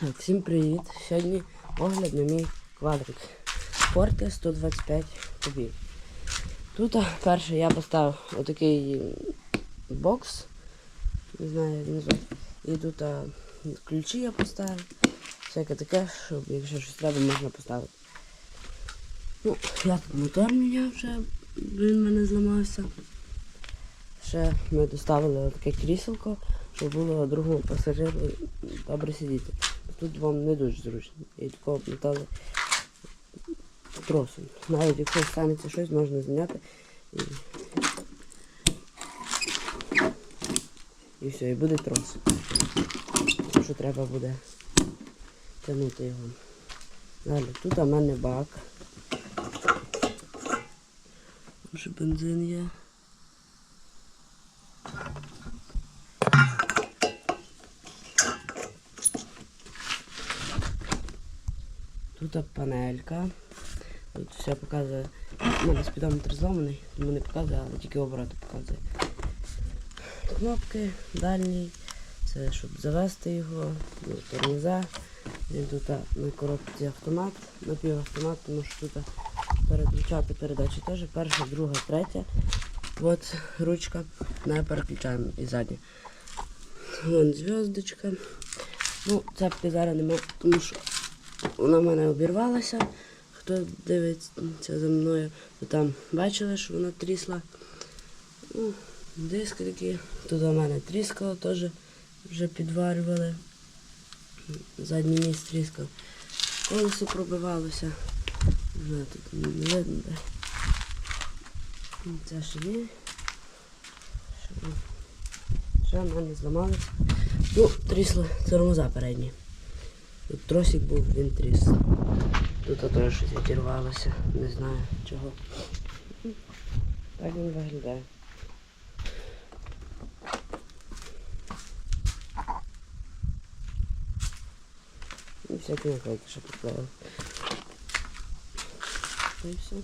Так, всім привіт! Сьогодні огляд на мій квадрик. Форте 125 кубів. Тут перше я поставив отакий бокс. Не знаю, назвати. І тут а, ключі я поставив. Всяке таке, щоб якщо щось треба, можна поставити. Ну, я тут мотор міняв вже, він мене зламався. Ще ми доставили таке кріселко, щоб було другому пасажиру добре сидіти. Тут вам не дуже зручно. І такого обмотали тросом. Навіть якщо станеться щось, можна зняти і, і все, і буде трос. Тому що треба буде тягнути його. Далі, тут у мене бак. Вже бензин є. Тут панелька. Тут все показує. У мене спідометр зламаний, тому не показує, але тільки обороти показує. Кнопки дальній. Це щоб завести його, ну, тормоза. Він тут на коробці автомат, напівавтомат, тому що тут переключати передачі теж. Перша, друга, третя. От ручка. Не переключаємо і задня. Вон зв'язочка. Ну, цепки зараз немає, тому що вона в мене обірвалася. Хто дивиться за мною, то там бачили, що вона трісла. Ну, диски такі. Тут у мене тріскало теж вже підварювали. Задній місць тріскав. Колесо пробивалося. Знаю, тут не видно. Це ще ні. Ще, в мене зламалося. Ну, трісли тормоза передні. Тут тросик був, він тріс. Тут теж щось відірвалося, не знаю чого. Так він виглядає. І всякі наклейки ще приклеїли. І все.